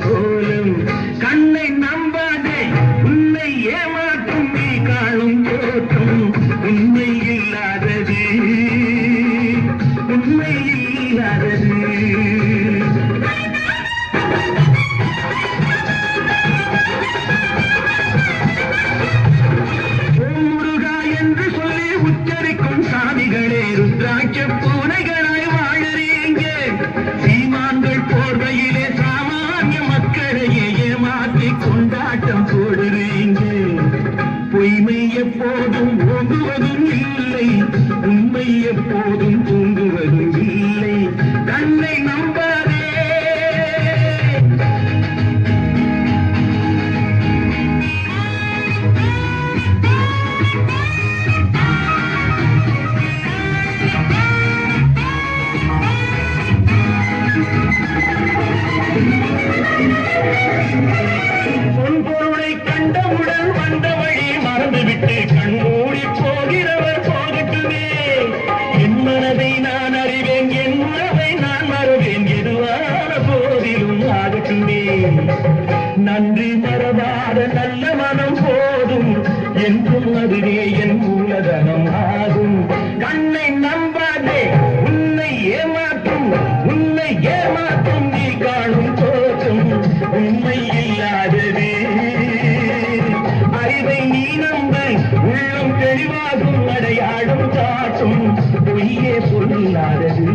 கோலம். கண்ணை நம்பாதே உன்னை ஏமாற்றும் நீ காணும் தோற்றம். உண்மை இல்லாதது உண்மை இல்லாதது. முருகா என்று சொல்லி உச்சரிக்கும் சாமிகளே ருத்ராட்ச பூனைகளாய் வாழறீங்க. சீமான்கள் போர்வையிலே சாம எல்லாரையும் ஏமாற்றி கொண்டாட்டம் போடுறீங்க. பொய்மை எப்போதும் ஓங்குவதும் இல்லை உண்மை எப்போதும் தூங்குவதும் இல்லை. தம்பி நன்றி மறவாத நல்ல மனம் போதும். என்றும் அதுவே என் மூலதனம் ஆகும். கண்ணை நம்பாதே உன்னை ஏமாற்றும். உன்னை ஏமாற்றும் நீ காணும் தோற்றம். உண்மை இல்லாதது. அறிவை நீ நம்ப உள்ளம் தெளிவாகும் அடையாளம் காட்டும். பொய்யே பொருளாதது